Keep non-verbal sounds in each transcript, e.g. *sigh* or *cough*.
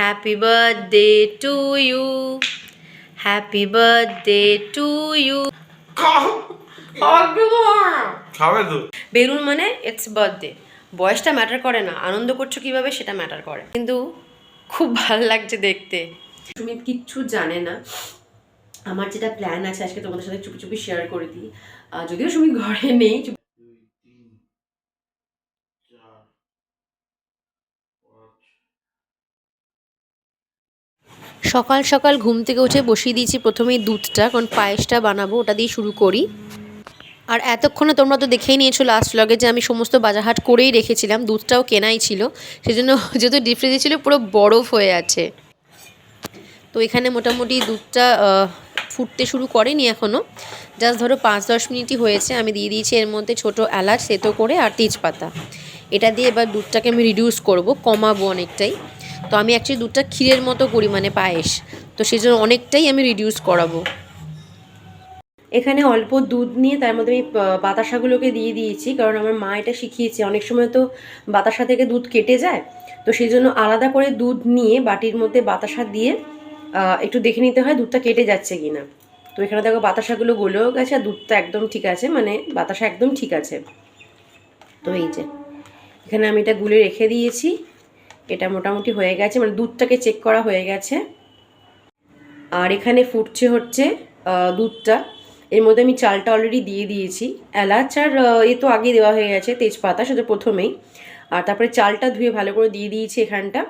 Happy birthday to you. Happy birthday to you. খাবে তো। Balloon মানে ইটস বার্থডে বয়সটা ম্যাটার করে না। আনন্দ করছ কীভাবে সেটা ম্যাটার করে। কিন্তু খুব ভালো লাগছে দেখতে। সুমিত কিচ্ছু জানে না। আমার যেটা প্ল্যান আছে আজকে তোমাদের সাথে চুপি চুপি শেয়ার করে দিই। যদিও সুমিত ঘরে নেই সকাল সকাল ঘুম থেকে উঠে বসিয়ে দিয়েছি প্রথমেই দুধটা কারণ পায়েসটা বানাবো ওটা দিয়ে শুরু করি। আর এতক্ষণে তোমরা তো দেখেই নিয়েছো লাস্ট লগে যে আমি সমস্ত বাজারহাট করেই রেখেছিলাম দুধটাও কেনাই ছিল। সেজন্য *laughs* যেহেতু ডিপ ফ্রিজে ছিল পুরো বরফ হয়ে আছে। তো এখানে মোটামুটি দুধটা আহ, ফুটতে শুরু করেনি এখনও জাস্ট ধরো পাঁচ, দশ মিনিটই হয়েছে, আমি দিয়ে দিয়েছি এর মধ্যে ছোট এলাচ সেতো করে আর তেজপাতা। এটা দিয়ে এবার দুধটাকে আমি রিডিউস করব, কমাবো অনেকটাই। তো আমি অ্যাকচুয়ালি দুধটা ক্ষীরের মতো করি মানে পায়েস। তো সেই জন্য অনেকটাই আমি রিডিউস করাবো। এখানে অল্প দুধ নিয়ে তার মধ্যে আমি বাতাসাগুলোকে দিয়ে দিয়েছি, কারণ আমার মা এটা শিখিয়েছে। অনেক সময় তো বাতাসা থেকে দুধ কেটে যায়, তো সেই জন্য আলাদা করে দুধ নিয়ে বাটির মধ্যে বাতাসা দিয়ে একটু দেখে নিতে হয় দুধটা কেটে যাচ্ছে কি না তো এখানে দেখো বাতাসাগুলো গলেও গেছে আর দুধটা একদম ঠিক আছে মানে বাতাসা একদম ঠিক আছে। তো এই যে, এখানে আমি এটা গুলে রেখে দিয়েছি। এটা মোটামুটি হয়ে গেছে মানে দুধটাকে চেক করা হয়ে গেছে। আর এখানে ফুটছে হচ্ছে দুধটা। এর মধ্যে আমি চালটা অলরেডি দিয়ে দিয়েছি। এলাচ আর এ তো আগে দেওয়া হয়ে গেছে তেজপাতা, সেটা প্রথমেই। আর তারপরে চালটা ধুয়ে ভালো করে দিয়ে দিয়েছি এখানটা।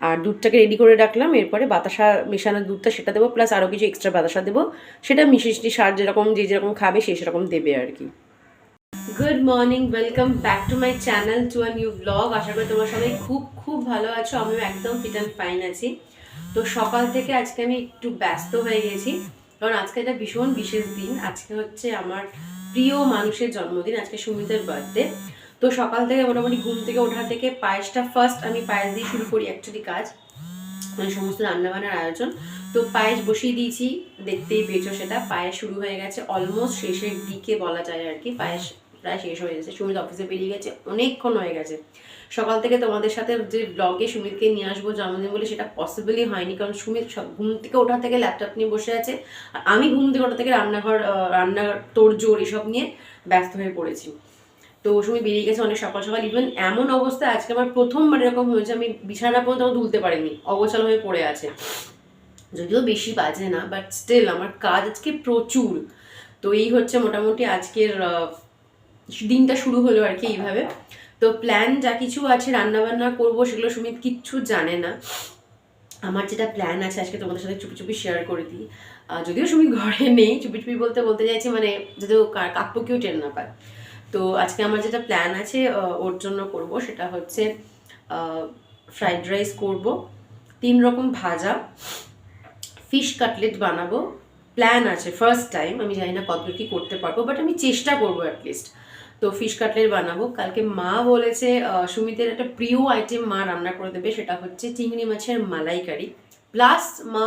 আর দুধটাকে রেডি করে রাখলাম, এরপরে বাতাসা মেশানো দুধটা সেটা দেবো প্লাস আরও কিছু এক্সট্রা বাতাসা দেবো। সেটা মিষ্টি সার যেরকম, যে যেরকম খাবে সে সেরকম দেবে আর কি। Good morning welcome back to my channel to a new blog আশা করি তোমার সবাই খুব খুব ভালো আছো, আমিও একদম ফিট অ্যান্ড ফাইন আছি। তো সকাল থেকে আজকে আমি একটু ব্যস্ত হয়ে গেছি, কারণ আজকে এটা ভীষণ বিশেষ দিন। আজকে হচ্ছে আমার প্রিয় মানুষের জন্মদিন, আজকে সুমিতের বার্থডে তো সকাল থেকে মোটামুটি ঘুম থেকে ওঠা থেকে পায়েসটা ফার্স্ট আমি পায়েস দিয়ে শুরু করি অ্যাকচুয়ালি কাজ মানে সমস্ত রান্নাবান্নার আয়োজন। তো পায়েস বসিয়ে দিয়েছি দেখতেই পেয়েছ সেটা পায়েস শুরু হয়ে গেছে অলমোস্ট শেষের দিকে বলা যায় আর কি পায়েস প্রায় শেষ হয়ে গেছে সুমিত অফিসে বেরিয়ে গেছে অনেকক্ষণ হয়ে গেছে। সকাল থেকে তোমাদের সাথে যে ব্লগে সুমিতকে নিয়ে আসব জন্মদিন বলে সেটা পসিবলই হয়নি কারণ সুমিত সব- ঘুম থেকে ওঠা থেকে ল্যাপটপ নিয়ে বসে আছে আর আমি ঘুম থেকে ওঠা থেকে রান্নাঘর আহ, রান্নার তোড়জোড় এসব নিয়ে ব্যস্ত হয়ে পড়েছি। তো সুমি বেরিয়ে গেছে অনেক সকাল সকাল। ইভেন এমন অবস্থায় আজকে আমার প্রথমবার এরকম হয়েছে, আমি বিছানা পর্যন্ত আমার তুলতে পারিনি, অগোছাল হয়ে পড়ে আছে। যদিও বেশি বাজে না বাট স্টিল আমার কাজ আজকে প্রচুর। তো এই হচ্ছে মোটামুটি আজকের দিনটা শুরু হলো আর কি এইভাবে। তো প্ল্যান যা কিছু আছে রান্না বান্না করব সেগুলো সুমিত কিচ্ছু জানে না। আমার যেটা প্ল্যান আছে, আজকে তোমাদের সাথে চুপি চুপি শেয়ার করে দিই। যদিও সুমিত ঘরে নেই, চুপি চুপি বলতে বলতে চাইছি মানে যদিও ও কা- কাকপো কেউ টের না পায়। তো আজকে আমার যেটা প্ল্যান আছে ওর জন্য করব, সেটা হচ্ছে ফ্রাইড রাইস করব, তিন রকম ভাজা ফিশ কাটলেট বানাবো প্ল্যান আছে ফার্স্ট টাইম আমি জানি না কত কি করতে পারব বাট আমি চেষ্টা করব অ্যাটলিস্ট তো ফিশ কাটলেট বানাবো, কালকে মা বলেছে সুমিতের একটা প্রিয় আইটেম মা রান্না করে দেবে, সেটা হচ্ছে চিংড়ি মাছের মালাইকারি। প্লাস মা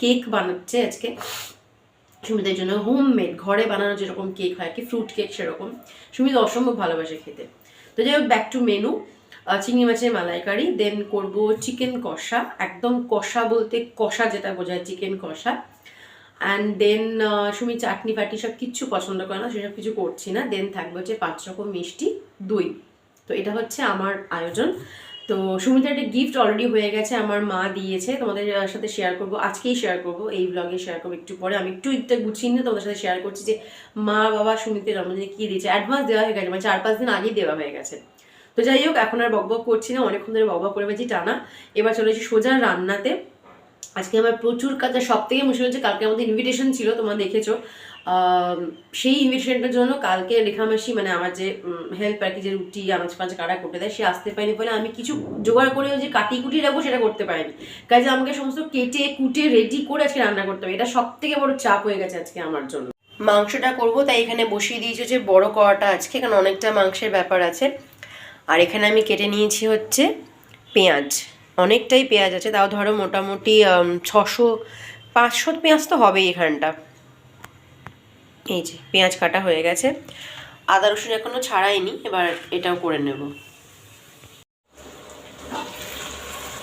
কেক বানাচ্ছে আজকে। সুমিতের জন্য হোমমেড ঘরে বানানো যেরকম কেক হয় কি ফ্রুট কেক সেরকম। সুমিত অসম্ভব ভালোবাসে খেতে। তো যাই হোক ব্যাক টু মেনু চিংড়ি মাছের মালাইকারি দেন করব চিকেন কষা, একদম কষা বলতে কষা যেটা বোঝায় চিকেন কষা। অ্যান্ড দেন সুমি চাটনি ফাটনি সব কিচ্ছু পছন্দ করে না, সেসব কিছু করছি না। দেন থাকবে হচ্ছে পাঁচ রকম মিষ্টি, দই। তো এটা হচ্ছে আমার আয়োজন। তো সুমিতার একটা গিফট অলরেডি হয়ে গেছে, আমার মা দিয়েছে, তোমাদের সাথে শেয়ার করব, আজকেই শেয়ার করব, এই ব্লগে শেয়ার করব, একটু পরে। আমি একটু এটা গুছিয়ে নিয়ে তোমাদের সাথে শেয়ার করছি যে, মা, বাবা, সুমিতের জন্মদিনে কী দিয়েছে? অ্যাডভান্স দেওয়া হয়ে গেছে মানে চার পাঁচ দিন আগেই দেওয়া হয়ে গেছে। তো যাই হোক, এখন আর বকবক করছি না, অনেকক্ষণ ধরে বকবক করে পেয়েছি টানা। এবার চলেছি সোজা রান্নাতে। আজকে আমার প্রচুর কাজ সব থেকে মুশকিল হচ্ছে কালকে আমাদের ইনভিটেশন ছিল, তোমরা দেখেছ। সেই ইনভিটেশনটার জন্য কালকে রেখামাসি মানে আমার যে হেল্প আর কি, যে রুটি আনাজ পাঁচ কাটা করতে দেয়, সে আসতে পারেনি বলে আমি কিছু জোগাড় করেও যে কাটি কুটি রাখব, সেটা করতে পারিনি। কাজে আমাকে সমস্ত কেটে, কুটে রেডি করে আজকে রান্না করতে হবে। এটা সব থেকে বড় চাপ হয়ে গেছে আজকে আমার জন্য। মাংসটা করব, তাই এখানে বসিয়ে দিয়েছি যে বড় কড়াটা আজকে, কারণ অনেকটা মাংসের ব্যাপার আছে। আর এখানে আমি কেটে নিয়েছি হচ্ছে পেঁয়াজ। অনেকটাই পেঁয়াজ আছে, তাও ধরো মোটামুটি ছশো, পাঁচশো পেঁয়াজ তো হবেই এখানটা। এই যে, পেঁয়াজ কাটা হয়ে গেছে। আদা রসুন এখনও ছাড়াইনি, এবার এটাও করে নেব।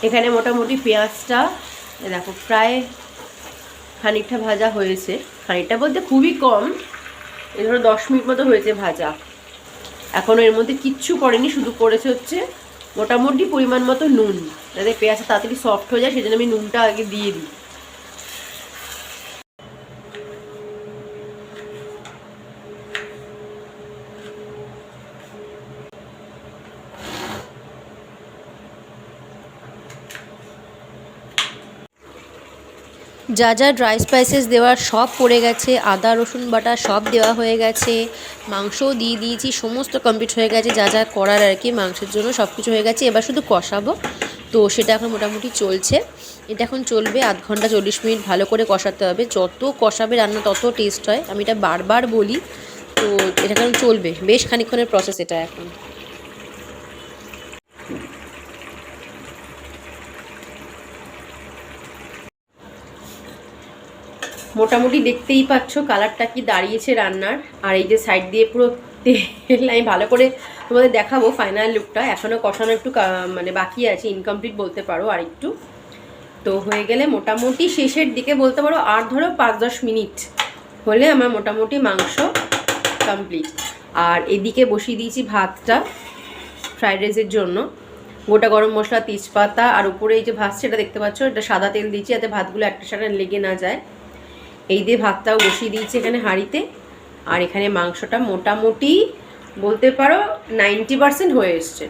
এখানে মোটামুটি পেঁয়াজটা দেখো, প্রায় খানিকটা ভাজা হয়েছে। খানিকটা বলতে খুবই কম, এ ধরো দশ মিনিট মতো হয়েছে ভাজা। এখনও এর মধ্যে কিচ্ছু করেনি, শুধু করেছে হচ্ছে মোটামুটি পরিমাণ মতো নুন। যাতে পেঁয়াজটা তাড়াতাড়ি সফট হয়ে যায়, সেজন্য আমি নুনটা আগে দিয়ে দিই। যা যা ড্রাই স্পাইসেস দেওয়ার সব পড়ে গেছে, আদা, রসুন বাটা সব দেওয়া হয়ে গেছে, মাংসও দিয়ে দিয়েছি, সমস্ত কমপ্লিট হয়ে গেছে, যা যা করার আর কি মাংসের জন্য সব কিছু হয়ে গেছে। এবার শুধু কষাবো। তো সেটা এখন মোটামুটি চলছে। এটা এখন চলবে আধ ঘণ্টা চল্লিশ মিনিট ভালো করে কষাতে হবে। যত কষাবে রান্না তত টেস্ট হয়। আমি এটা বারবার বলি। তো এটা এখন চলবে। বেশ খানিক্ষণের প্রসেস এটা এখন। মোটামুটি দেখতেই পাচ্ছ কালারটা কি দাঁড়িয়েছে রান্নার। আর এই যে সাইড দিয়ে পুরো তেল আমি ভালো করে তোমাদের দেখাবো ফাইনাল লুকটা এখনও কষানো একটু মানে বাকি আছে ইনকমপ্লিট বলতে পারো আর একটু তো হয়ে গেলে মোটামুটি শেষের দিকে বলতে পারো আর ধরো পাঁচ দশ মিনিট হলে আমার মোটামুটি মাংস কমপ্লিট আর এদিকে বসিয়ে দিয়েছি ভাতটা ফ্রাইড রাইসের জন্য। গোটা গরম মশলা, তেজপাতা, আর উপরে এই যে ভাত, সেটা দেখতে পাচ্ছ, এটা সাদা তেল দিয়েছি, যাতে ভাতগুলো একটা সাথে লেগে না যায়। এই দিয়ে ভাতটাও বসিয়ে দিয়েছি এখানে হাঁড়িতে। আর এখানে মাংসটা মোটামুটি বলতে পারো নাইনটি পার্সেন্ট হয়ে এসছে।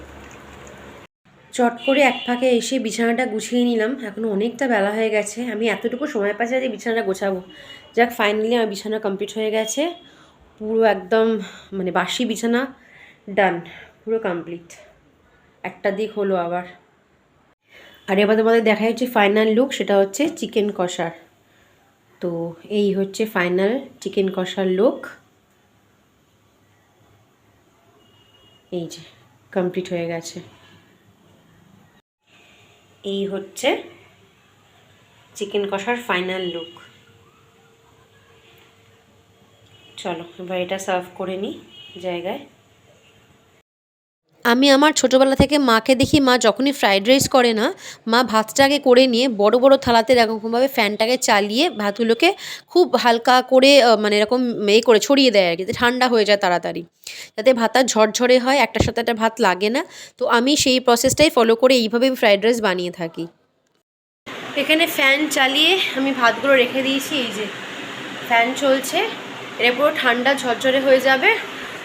চট করে এক ফাঁকে এসে বিছানাটা গুছিয়ে নিলাম। এখন অনেকটা বেলা হয়ে গেছে। আমি এতটুকু সময় পাচ্ছি যে বিছানাটা গোছাবো। যাক ফাইনালি আমার বিছানা কমপ্লিট হয়ে গেছে। পুরো একদম মানে বাসি বিছানা ডান পুরো কমপ্লিট একটা দিক হলো আবার। আর এবার তোমাদের দেখা যাচ্ছে ফাইনাল লুক সেটা হচ্ছে চিকেন কষার। তো এই হচ্ছে ফাইনাল চিকেন কষার লুক এই যে কমপ্লিট হয়ে গেছে। এই হচ্ছে চিকেন কষার ফাইনাল লুক চলো, এবার এটা সার্ভ করে নিই জায়গায়। আমি আমার ছোটোবেলা থেকে মাকে দেখি, মা যখনই ফ্রাইড রাইস করে না, মা ভাতটাকে করে নিয়ে বড় বড় থালাতে এরকমভাবে ফ্যানটাকে চালিয়ে ভাতগুলোকে খুব হালকা করে মানে এরকম এ করে ছড়িয়ে দেয় আর কি ঠান্ডা হয়ে যায় তাড়াতাড়ি। যাতে ভাতটা ঝরঝরে হয়, একটার সাথে একটা ভাত লাগে না। তো আমি সেই প্রসেসটাই ফলো করে এইভাবে ফ্রাইড রাইস বানিয়ে থাকি। এখানে ফ্যান চালিয়ে আমি ভাতগুলো রেখে দিয়েছি, এই যে ফ্যান চলছে এটা পুরো ঠান্ডা ঝরঝরে হয়ে যাবে।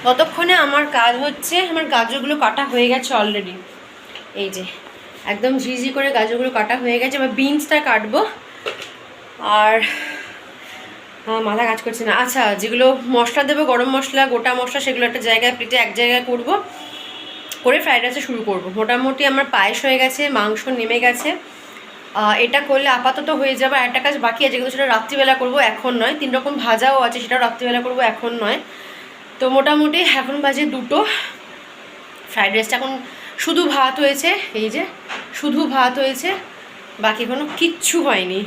ততক্ষণে আমার কাজ হচ্ছে, আমার গাজরগুলো কাটা হয়ে গেছে অলরেডি এই যে, একদম ঝিঝি করে গাজরগুলো কাটা হয়ে গেছে, এবার বিনসটা কাটবো। আর মাথা কাজ করছে না। আচ্ছা যেগুলো মশলা দেবো, গরম মশলা, গোটা মশলা, সেগুলো একটা জায়গায় প্লেটে এক জায়গায় করব। করে ফ্রাইড রাইসে শুরু করব। মোটামুটি আমার পায়েস হয়ে গেছে, মাংস নেমে গেছে। এটা করলে আপাতত হয়ে যাবে। আর একটা কাজ বাকি আছে কিন্তু সেটা রাত্রিবেলা করব, এখন নয়। তিন রকম ভাজাও আছে, সেটাও রাত্রিবেলা করব, এখন নয়। তো মোটামুটি এখন বাজে দুটো। ফ্রাইড রাইসটা এখন শুধু ভাত হয়েছে এই যে শুধু ভাত হয়েছে বাকি কোনো কিচ্ছু হয়নি।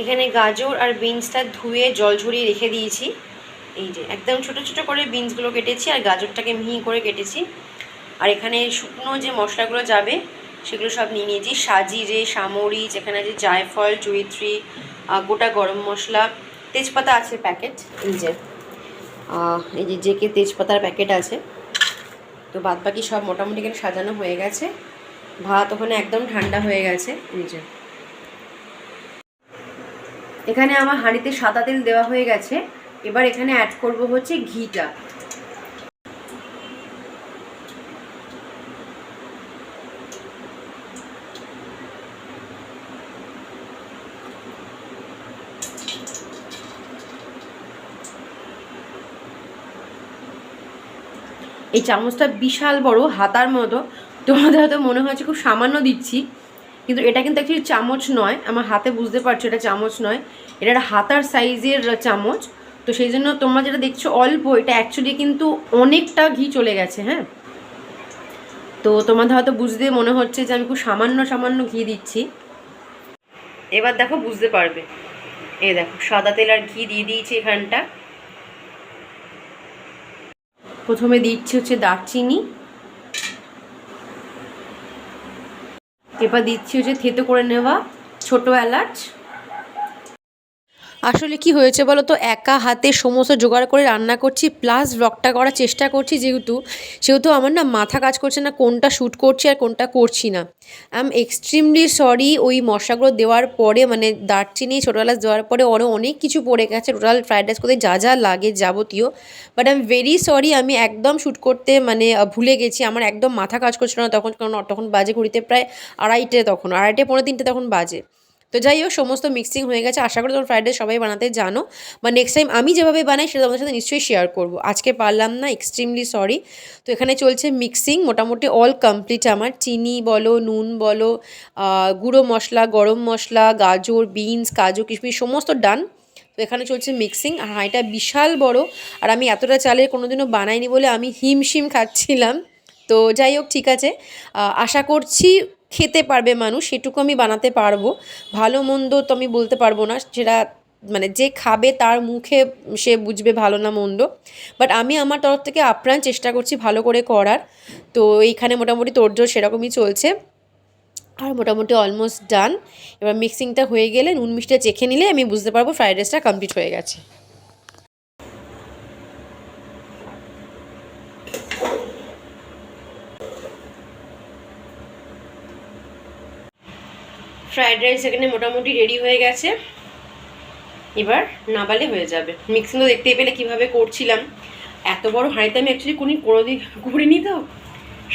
এখানে গাজর আর বিনসটা ধুয়ে জল ঝরিয়ে রেখে দিয়েছি। এই যে একদম ছোট ছোট করে বিনসগুলো কেটেছি আর গাজরটাকে মিহি করে কেটেছি। আর এখানে শুকনো যে মশলাগুলো যাবে সেগুলো সব নিয়ে নিয়েছি। সাজি সাজিরে সামরিচ এখানে আছে জায়ফল জয়িত্রী আহ, গোটা গরম মশলা তেজপাতা আছে প্যাকেট এই যে। এই যে জেকে তেজপাতার প্যাকেট আছে। তো বাদ বাকি সব মোটামুটি এখানে সাজানো হয়ে গেছে। ভাত ওখানে একদম ঠান্ডা হয়ে গেছে নিচে এখানে আমার হাঁড়িতে সাদা তেল দেওয়া হয়ে গেছে। এবার এখানে অ্যাড করব হচ্ছে ঘিটা। এই চামচটা বিশাল বড়, হাতার মতো। তোমাদের হয়তো মনে হচ্ছে খুব সামান্য দিচ্ছি, কিন্তু এটা কিন্তু অ্যাকচুয়ালি চামচ নয়। আমার হাতে বুঝতে পারছ এটা চামচ নয়। এটা একটা হাতার সাইজের চামচ। তো সেই জন্য তোমরা যেটা দেখছ অল্প, এটা অ্যাকচুয়ালি কিন্তু অনেকটা ঘি চলে গেছে হ্যাঁ? তো তোমাদের হয়তো বুঝতে মনে হচ্ছে যে আমি খুব সামান্য সামান্য ঘি দিচ্ছি। এবার দেখো বুঝতে পারবে। এই দেখো, সাদা তেল আর ঘি দিয়ে দিয়েছি এখানটা। প্রথমে দিচ্ছি হচ্ছে দারচিনি। এবার দিচ্ছি হচ্ছে থেতো করে নেওয়া ছোটো এলাচ। আসলে কি হয়েছে বলো তো? একা হাতে সমস্ত জোগাড় করে রান্না করছি প্লাস ব্লগটা করার চেষ্টা করছি যেহেতু, সেহেতু আমার না মাথা কাজ করছে না কোনটা শ্যুট করছি আর কোনটা করছি না। আই এম এক্সট্রিমলি সরি ওই মশলাগুলো দেওয়ার পরে মানে দারচিনি, ছোটো এলাচ দেওয়ার পরে আরও অনেক কিছু পড়ে গেছে। টোটাল ফ্রাইড রাইস করতে যা যা লাগে যাবতীয়। But I am very sorry আমি একদম শ্যুট করতে মানে ভুলে গেছি। আমার একদম মাথা কাজ করছিল না তখন, কারণ তখন বাজে ঘুরিতে প্রায় আড়াইটে তখন, আড়াইটে পনেরো তিনটে তখন বাজে। তো যাই হোক, সমস্ত মিক্সিং হয়ে গেছে। আশা করি তোমার ফ্রাইড রাইস সবাই বানাতে জানো। বা নেক্সট টাইম আমি যেভাবে বানাই সেটা তোমাদের সাথে নিশ্চয়ই শেয়ার করব। আজকে পারলাম না এক্সট্রিমলি সরি তো এখানে চলছে মিক্সিং মোটামুটি অল কমপ্লিট আমার। চিনি বলো, নুন বলো গুঁড়ো মশলা, গরম মশলা, গাজর বিনস কাজু, কিশমিশ, সমস্ত ডান তো এখানে চলছে মিক্সিং আর হাঁড়িটা বিশাল বড়। আর আমি এতটা চালের কোনোদিনও বানাইনি বলে আমি হিমশিম খাচ্ছিলাম। তো যাই হোক, ঠিক আছে। আশা করছি খেতে পারবে মানুষ, সেটুকু আমি বানাতে পারব। ভালো মন্দ তো আমি বলতে পারব না, সেটা মানে যে খাবে তার মুখে সে বুঝবে ভালো না মন্দ। বাট আমি আমার তরফ থেকে আপ্রাণ চেষ্টা করছি ভালো করে করার। তো এইখানে মোটামুটি তোড়জোড় সেরকমই চলছে। আর মোটামুটি অলমোস্ট ডান এবার মিক্সিংটা হয়ে গেলে নুন মিষ্টিটা চেখে নিলে আমি বুঝতে পারব ফ্রাইড রাইসটা কমপ্লিট হয়ে গেছে। ফ্রাইড রাইস এখানে মোটামুটি রেডি হয়ে গেছে। এবার নাবালে হয়ে যাবে। মিক্সিং তো দেখতেই পেলে কীভাবে করছিলাম। এত বড় হাঁড়িতে আমি অ্যাকচুয়ালি কোনো কোনো দিন করিনি তো।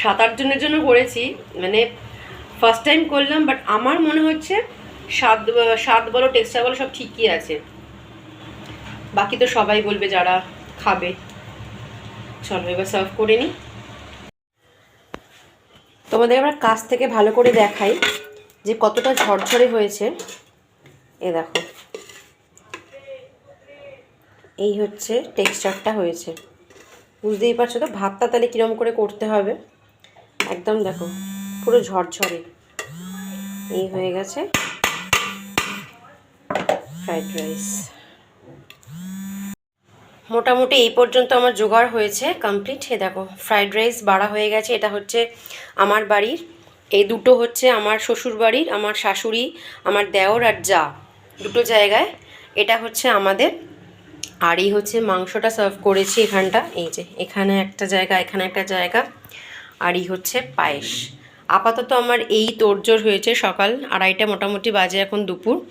সাত আট জনের জন্য করেছি। মানে ফার্স্ট টাইম করলাম বাট আমার মনে হচ্ছে স্বাদ স্বাদ বলো টেক্সচার বলো, সব ঠিকই আছে। বাকি তো সবাই বলবে যারা খাবে। চলো এবার সার্ভ করে নিই তোমাদের আমরা কাছ থেকে ভালো করে দেখাই। যে কতটা ঝরঝরে হয়েছে, এ দেখো। এই হচ্ছে টেক্সচারটা হয়েছে। বুঝতেই পারছ তো? ভাতটা তাহলে কীরকম করে করতে হবে? একদম দেখো, পুরো ঝরঝরে। এই হয়ে গেছে ফ্রাইড রাইস মোটামুটি এই পর্যন্ত আমার জোগাড় হয়েছে কমপ্লিট এ দেখো ফ্রাইড রাইস বাড়া হয়ে গেছে। এটা হচ্ছে আমার বাড়ির এই দুটো হচ্ছে আমার শ্বশুর বাড়ির আমার শাশুড়ি, আমার দেওর আর যা। দুটো জায়গায়। এটা হচ্ছে আমাদের। আর এই হচ্ছে মাংসটা সার্ভ করেছি এখানটা। এই যে, এখানে একটা জায়গা, এখানে একটা জায়গা। আর এই হচ্ছে পায়েস। আপাতত আমার এই তোড়জোড় হয়েছে সকাল আড়াইটা মোটামুটি বাজে এখন দুপুর।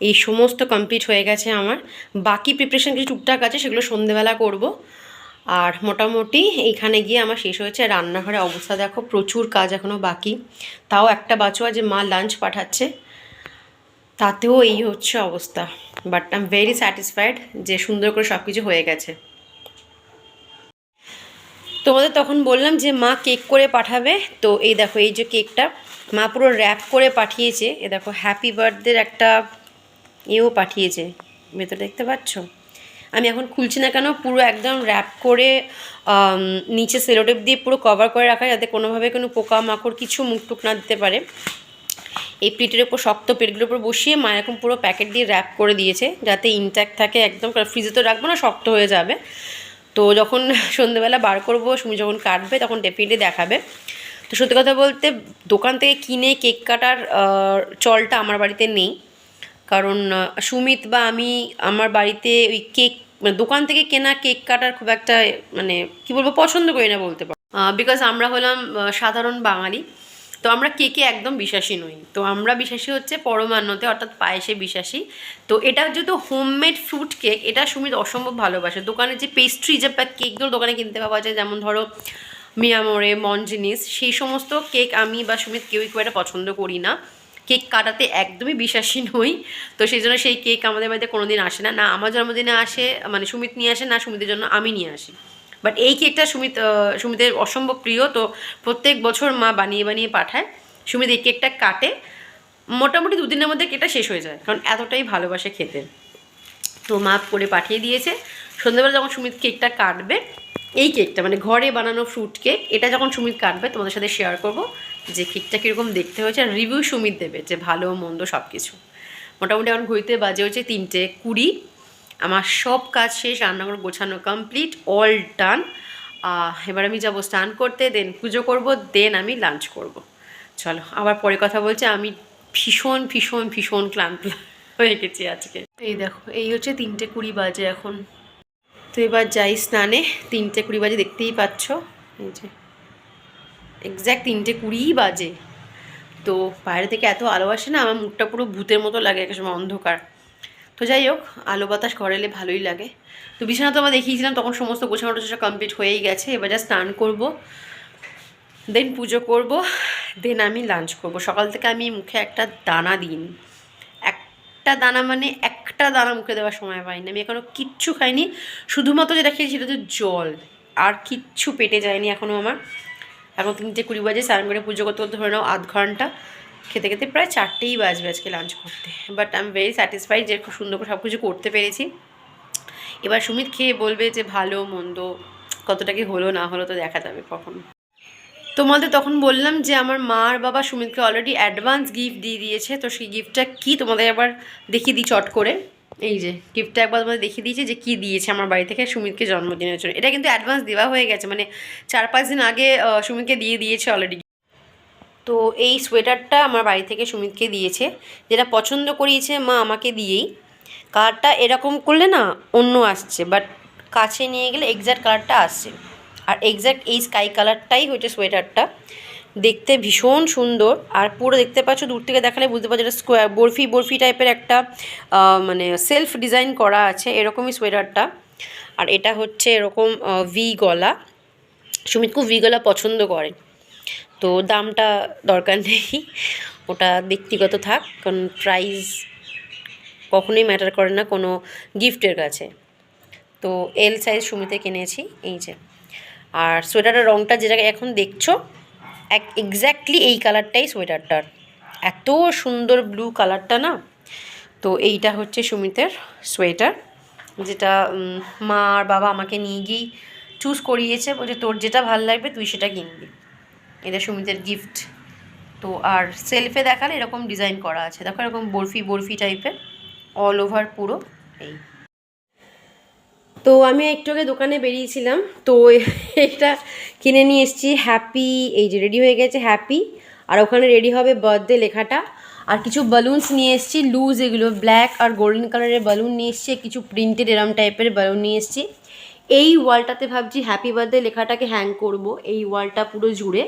এই সমস্ত কমপ্লিট হয়ে গেছে আমার। বাকি প্রিপারেশন কিছু টুকটাক আছে, সেগুলো সন্ধেবেলা করব। আর মোটামুটি এইখানে গিয়ে আমার শেষ হয়েছে। রান্নাঘরের অবস্থা দেখো, প্রচুর কাজ এখনও বাকি। তাও একটা বাঁচোয়া যে মা লাঞ্চ পাঠাচ্ছে, তাতেও এই হচ্ছে অবস্থা। But I am very satisfied যে সুন্দর করে সব কিছু হয়ে গেছে। তোমাদের তখন বললাম যে মা কেক করে পাঠাবে। তো এই দেখো, এই যে কেকটা, মা পুরো র্যাপ করে পাঠিয়েছে। এ দেখো হ্যাপি বার্থডের একটা এও পাঠিয়েছে। ভেতরে দেখতে পাচ্ছ? আমি এখন খুলছি না কেন, পুরো একদম র্যাপ করে নিচে সেলোটেপ দিয়ে পুরো কভার করে রাখা যাতে কোনোভাবে কোনো পোকা মাকড় কিছু মুখ টুক না দিতে পারে। এই প্লেটের ওপর শক্ত প্লেটগুলোর উপর বসিয়ে মা এরকম পুরো প্যাকেট দিয়ে র্যাপ করে দিয়েছে, যাতে ইনট্যাক্ট থাকে একদম ফ্রিজে তো রাখব না, শক্ত হয়ে যাবে। তো যখন সন্ধ্যেবেলা বার করব, সুমি যখন কাটবে, তখন ডেফিনেটলি দেখাবে। তো সত্যি কথা বলতে, দোকান থেকে কিনে কেক কাটার চলটা আমার বাড়িতে নেই। কারণ সুমিত বা আমি আমার বাড়িতে ওই কেক মানে দোকান থেকে কেনা কেক কাটার খুব একটা মানে কি বলব, পছন্দ করি না বলতে পারো। বিকজ আমরা হলাম সাধারণ বাঙালি। তো আমরা কেকে একদম বিশ্বাসী নই। তো আমরা বিশ্বাসী হচ্ছে পরমান্নতে, অর্থাৎ পায়েসে বিশ্বাসী। তো এটা যেহেতু হোমমেড ফ্রুট কেক এটা সুমিত অসম্ভব ভালোবাসে। দোকানে যে পেস্ট্রি যে কেকগুলো দোকানে কিনতে পাওয়া যায়, যেমন ধরো মিয়ামোরে মন জিনিস সেই সমস্ত কেক আমি বা সুমিত কেউই খুব একটা পছন্দ করি না। কেক কাটাতে একদমই বিশ্বাসী নই। তো সেই জন্য সেই কেক আমাদের বাড়িতে কোনো দিন আসে না। না, আমার জন্মদিনে আসে মানে সুমিত নিয়ে আসে, না সুমিতের জন্য আমি নিয়ে আসি। বাট এই কেকটা সুমিত সুমিতের অসম্ভব প্রিয়। তো প্রত্যেক বছর মা বানিয়ে বানিয়ে পাঠায়। সুমিত এই কেকটা কাটে। মোটামুটি দুদিনের মধ্যে কেকটা শেষ হয়ে যায়। কারণ এতটাই ভালোবাসে খেতে। তো মা করে পাঠিয়ে দিয়েছে। সন্ধ্যাবেলা যখন সুমিত কেকটা কাটবে, এই কেকটা মানে ঘরে বানানো ফ্রুট কেক এটা যখন সুমিত কাটবে, তোমাদের সাথে শেয়ার করব। যে কেকটা কীরকম দেখতে হয়েছে আর রিভিউ সুমিত দেবে, যে ভালো, মন্দ সব কিছু মোটামুটি এখন ঘড়িতে বাজে হচ্ছে তিনটে কুড়ি। আমার সব কাজ শেষ, রান্নাঘর গোছানো কমপ্লিট অল ডান এবার আমি যাব স্নান করতে দেন পুজো করব দেন আমি লাঞ্চ করব। চলো, আবার পরে কথা বলছি, আমি ভীষণ ভীষণ ভীষণ ক্লান্ত হয়ে গেছি আজকে। এই দেখো, এই হচ্ছে তিনটে কুড়ি বাজে এখন। তো এবার যাই স্নানে, তিনটে কুড়ি বাজে দেখতেই পাচ্ছ। এই যে। এক্স্যাক্ট তিনটে কুড়িই বাজে। তো বাইরে থেকে এত আলো আসে না, আমার মুখটা পুরো ভূতের মতো লাগে, এক সময় অন্ধকার। তো যাই হোক, আলো বাতাস ঘরে এলে ভালোই লাগে। তো বিছানা তো আমরা দেখিয়েছিলাম, তখন সমস্ত গোছানো টোছানো কমপ্লিট হয়েই গেছে। এবার যা স্নান করব দেন পুজো করব দেন আমি লাঞ্চ করব। সকাল থেকে আমি মুখে একটা দানা দিন একটা দানা মানে একটা দানা মুখে দেওয়ার সময় পাইনি। আমি এখনও কিচ্ছু খাইনি। শুধুমাত্র যেটা খেয়েছি সেটা হচ্ছে জল। আর কিচ্ছু পেটে যায়নি এখনও আমার। এখন তিনটে কুড়ি বাজে স্নান করে পুজো করতে করতে ধরে নাও আধ ঘণ্টা। খেতে খেতে প্রায় চারটেই বাজবে আজকে লাঞ্চ করতে। But I am very satisfied যে খুব সুন্দর করে সব কিছু করতে পেরেছি। এবার সুমিত খেয়ে বলবে যে ভালো, মন্দ, কতটা কি হলো, না হলো তো দেখা যাবে কখন। তোমাদের তখন বললাম যে আমার মা আর বাবা সুমিতকে অলরেডি অ্যাডভান্স গিফট দিয়ে দিয়েছে, তো সেই গিফটটা কি তোমাদের আবার দেখিয়ে দিই চট করে। এই যে গিফটটা একবার তোমাদের দেখিয়ে দিয়েছে যে কি দিয়েছে আমার বাড়ি থেকে সুমিতকে জন্মদিনের জন্য। এটা কিন্তু অ্যাডভান্স দেওয়া হয়ে গেছে মানে চার পাঁচ দিন আগে সুমিতকে দিয়ে দিয়েছে অলরেডি তো এই সোয়েটারটা আমার বাড়ি থেকে সুমিতকে দিয়েছে, যেটা পছন্দ করিয়েছে মা আমাকে দিয়েই। কালারটা এরকম করলে না অন্য আসছে বাট কাছে নিয়ে গেলে এক্স্যাক্ট কালারটা আসছে। আর এক্স্যাক্ট এই স্কাই কালারটাই হচ্ছে সোয়েটারটা। দেখতে ভীষণ সুন্দর। আর পুরো দেখতে পাচ্ছ, দূর থেকে দেখালে বুঝতে পারছ এটা স্কোয়ার বরফি বরফি টাইপের একটা মানে সেলফ ডিজাইন করা আছে এরকমই সোয়েটারটা আর এটা হচ্ছে এরকম ভি গলা। সুমিত খুব ভি গলা পছন্দ করে। তো দামটা দরকার নেই। ওটা ব্যক্তিগত থাক, কারণ প্রাইস কখনোই ম্যাটার করে না কোনো গিফটের কাছে। তো এল সাইজ সুমিতে কিনেছি এই যে। আর সোয়েটারের রঙটা যেটা এখন দেখছ এক এক্স্যাক্টলি এই কালারটাই সোয়েটারটার এত সুন্দর ব্লু কালারটা না? তো এইটা হচ্ছে সুমিতের সোয়েটার যেটা মা আর বাবা আমাকে নিয়ে গিয়েই চুজ করিয়েছে। বলছে, তোর যেটা ভালো লাগবে, তুই সেটা কিনবি। এটা সুমিতের গিফট তো আর সেলফে দেখালে এরকম ডিজাইন করা আছে। দেখো এরকম বরফি বরফি টাইপের অল ওভার পুরো, এই। তো আমি একটু আগে দোকানে বেরিয়েছিলাম, তো এটা কিনে নিয়ে এসেছি হ্যাপি এই যে রেডি হয়ে গেছে হ্যাপি আর ওখানে রেডি হবে বার্থডে লেখাটা। আর কিছু বালুনস নিয়ে এসেছি লুজ এগুলো ব্ল্যাক আর গোল্ডেন কালারের বালুন নিয়ে এসেছি, কিছু প্রিন্টেড এরম টাইপের বালুন নিয়ে এসেছি। এই ওয়ালটাতে ভাবছি হ্যাপি বার্থডে লেখাটাকে হ্যাং করব, এই ওয়ালটা পুরো জুড়ে।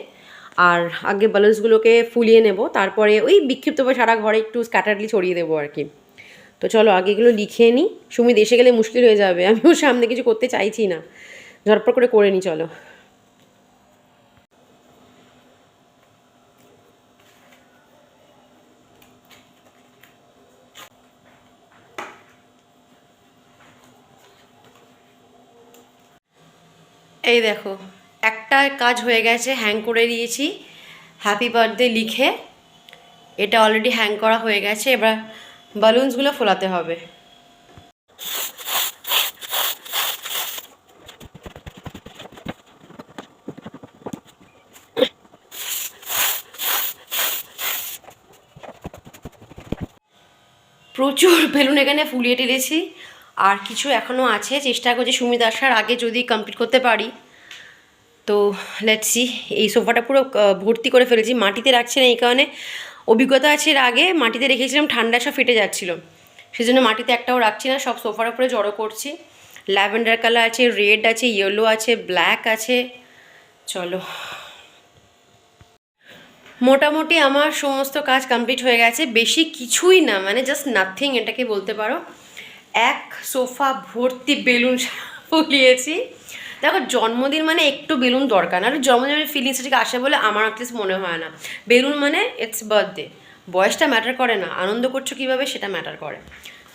আর আগে বালুন্সগুলোকে ফুলিয়ে নেব, তারপরে ওই বিক্ষিপ্তভাবে সারা ঘরে একটু স্ক্যাটারলি ছড়িয়ে দেবো আর কি। তো চলো, আগে এগুলো লিখে নিই সুমিত এসে গেলে মুশকিল হয়ে যাবে। আমিও সামনে কিছু করতে চাইছি না। ঝটপট করে করে নিই চলো। এই দেখো, একটা কাজ হয়ে গেছে হ্যাং করে দিয়েছি। হ্যাপি বার্থডে লিখে। এটা অলরেডি হ্যাং করা হয়ে গেছে। এবার বালুনসগুলো ফোলাতে হবে। প্রচুর বেলুন এখানে ফুলিয়ে টেলেছি আর কিছু এখনও আছে। চেষ্টা করছি সুমিত আসার আগে যদি কমপ্লিট করতে পারি। তো লেটসি এই সোফাটা পুরো ভর্তি করে ফেলেছি। মাটিতে রাখছি না এই কারণে। অভিজ্ঞতা আছে এর আগে, মাটিতে রেখেছিলাম, ঠান্ডা সব ফেটে যাচ্ছিল। সেজন্য মাটিতে একটাও রাখছি না, সব সোফার উপরে জড়ো করছি। ল্যাভেন্ডার কালার আছে রেড আছে ইয়েলো আছে ব্ল্যাক আছে। চলো। মোটামুটি আমার সমস্ত কাজ কমপ্লিট হয়ে গেছে, বেশি কিছুই না মানে জাস্ট নাথিং এটাকে বলতে পারো। এক সোফা ভর্তি বেলুন ফুলিয়েছি দেখো, জন্মদিন মানে একটু বেলুন দরকার না। জন্মদিনের ফিলিংসটা ঠিক আসে বলে আমার অ্যাটলিস্ট মনে হয় না। বেলুন মানে ইটস বার্থডে বয়সটা ম্যাটার করে না। আনন্দ করছ কীভাবে সেটা ম্যাটার করে।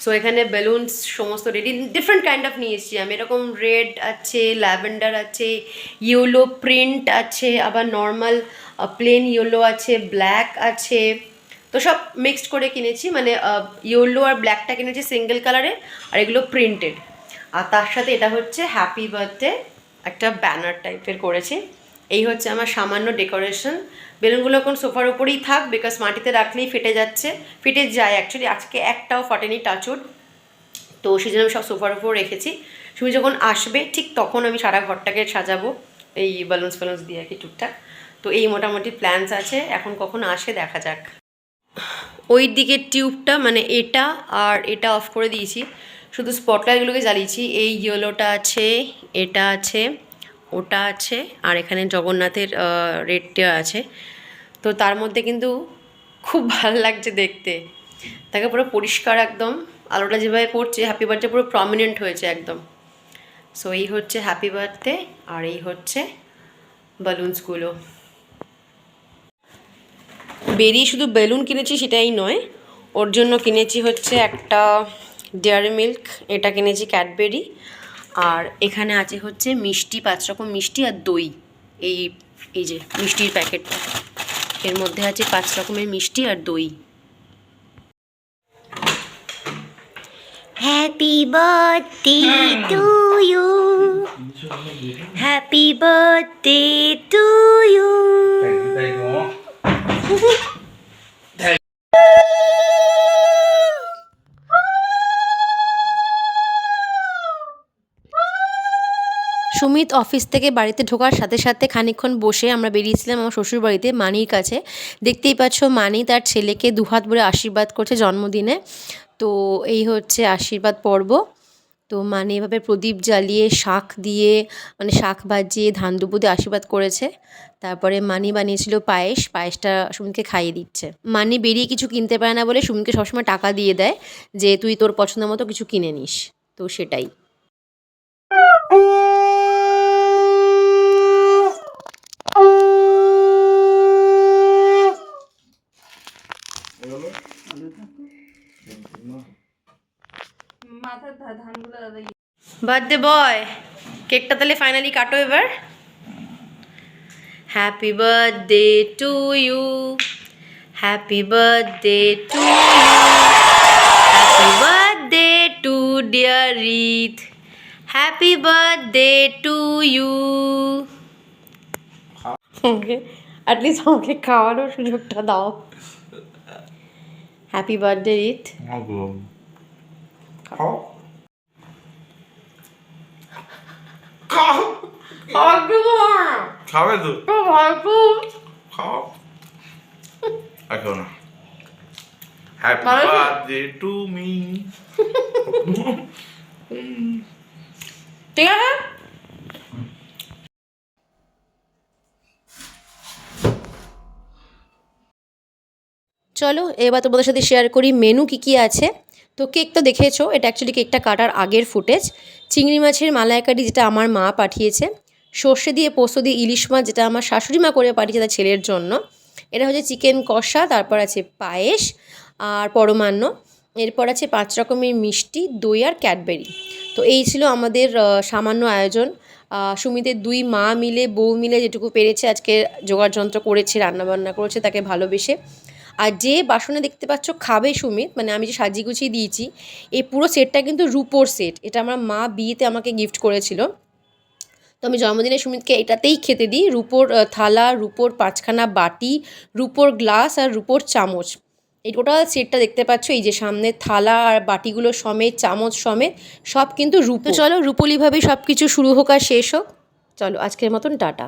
সো এখানে বেলুনস সমস্ত রেডি ডিফারেন্ট কাইন্ড অফ নিয়ে এসেছি আমি। এরকম রেড আছে ল্যাভেন্ডার আছে ইয়েলো প্রিন্ট আছে, আবার নর্মাল প্লেন ইয়েলো আছে ব্ল্যাক আছে। তো সব মিক্সড করে কিনেছি। মানে ইয়েলো আর ব্ল্যাকটা কিনেছি সিঙ্গেল কালারে আর এগুলো প্রিন্টেড আর তার সাথে এটা হচ্ছে হ্যাপি বার্থডে একটা ব্যানার টাইপের করেছি। এই হচ্ছে আমার সামান্য ডেকোরেশন বেলুনগুলো এখন সোফার উপরেই থাক বিকজ মাটিতে রাখলেই ফেটে যাচ্ছে। ফেটে যায় অ্যাকচুয়ালি আজকে একটাও ফটেনি টাচুড তো সেই জন্য আমি সব সোফার উপর রেখেছি। তুমি যখন আসবে, ঠিক তখন আমি সারা ঘরটাকে সাজাবো। এই বালুন্স ফালুন্স দিয়ে আর কি টুকটাক। তো এই মোটামুটি প্ল্যান্স আছে। এখন কখন আসে দেখা যাক। ওই দিকের টিউবটা মানে এটা আর এটা অফ করে দিয়েছি। শুধু স্পটলাইটগুলোকে জ্বালিয়েছি। এই ইয়েলোটা আছে, এটা আছে, ওটা আছে, আর এখানে জগন্নাথের রেডটা আছে। তো তার মধ্যে কিন্তু খুব ভালো লাগছে দেখতে। তাকে পুরো পরিষ্কার একদম। আলোটা যেভাবে পড়ছে হ্যাপি বার্থডে পুরো প্রমিনেন্ট হয়েছে একদম। সো এই হচ্ছে হ্যাপি বার্থডে আর এই হচ্ছে বালুন্সগুলো বেরিয়ে শুধু বেলুন কিনেছি সেটাই নয়, ওর জন্য কিনেছি হচ্ছে একটা ডেয়ারি মিল্ক এটা কিনেছি ক্যাডবেরি আর এখানে আছে হচ্ছে মিষ্টি পাঁচ রকম মিষ্টি আর দই। এই এই যে মিষ্টির প্যাকেটটা। এর মধ্যে আছে পাঁচ রকমের মিষ্টি আর দই। Happy birthday to you. Happy birthday to you. *laughs* Sumit office থেকে বাড়িতে ঢোকার সাথে সাথে খানিকক্ষণ বসে আমরা বেরিয়েছিলাম আমার শ্বশুর বাড়িতে মানির কাছে। দেখতেই পাচ্ছ মানি তার ছেলেকে দুহাত ভরে আশীর্বাদ করছে জন্মদিনে। তো এই হচ্ছে আশীর্বাদ পর্ব। তো মানে এভাবে প্রদীপ জ্বালিয়ে, শাক দিয়ে মানে শাক বাজিয়ে ধান দুপু দিয়ে আশীর্বাদ করেছে। তারপরে মানি বানিয়েছিল পায়েস, পায়েসটা সুমিতকে খাইয়ে দিচ্ছে। মানি বেরিয়ে কিছু কিনতে পারে না বলে সুমিতকে সবসময় টাকা দিয়ে দেয় যে, তুই তোর পছন্দ মতো কিছু কিনে নিস। তো সেটাই। বার্থডে বয় কেকটা তাহলে ফাইনালি কাটো এবার। Happy birthday to you happy birthday to you happy birthday to dear Rith happy birthday to you okay at least আমাকে খাওয়ানোর সুযোগটা দাও। হ্যাপি বার্থডে রিথ খাও খাও খাবে তো? খাও। আর হ্যাপি বার্থডে টু মি ঠিক আছে? চলো এবার তোমাদের সাথে শেয়ার করি মেনু কি কি আছে। তো কেক তো দেখেছ, এটা অ্যাকচুয়ালি কেকটা কাটার আগের ফুটেজ। চিংড়ি মাছের মালাইকারি যেটা আমার মা পাঠিয়েছে, সর্ষে দিয়ে পোস্ত দিয়ে ইলিশ মাছ যেটা আমার শাশুড়ি মা করে পাঠিয়েছে তার ছেলের জন্য। এটা হচ্ছে চিকেন কষা, তারপর আছে পায়েস আর পরমান্ন। এরপর আছে পাঁচ রকমের মিষ্টি, দই আর ক্যাডবেরি। তো এই ছিল আমাদের সামান্য আয়োজন। সুমিতের দুই মা মিলে, বউ মিলে যেটুকু পেরেছে, আজকে জোগাড় যন্ত্র করেছে, রান্নাবান্না করেছে, তাকে ভালোবেসে। আর যে বাসনে দেখতে পাচ্ছ খাবে সুমিত মানে আমি যে সাজিয়ে গুছিয়ে দিয়েছি এই পুরো সেটটা কিন্তু রুপোর সেট। এটা আমার মা বিয়েতে আমাকে গিফট করেছিল। তো আমি জন্মদিনে সুমিতকে এটাতেই খেতে দিই রুপোর থালা রুপোর পাঁচখানা বাটি রুপোর গ্লাস আর রুপোর চামচ। এই টোটাল সেটটা দেখতে পাচ্ছ এই যে সামনে থালা আর বাটিগুলো সমেত চামচ সমেত সব কিন্তু রূপো চলো রূপলিভাবে সব কিছু শুরু হোক আর শেষ হোক। চলো আজকের মতন টাটা।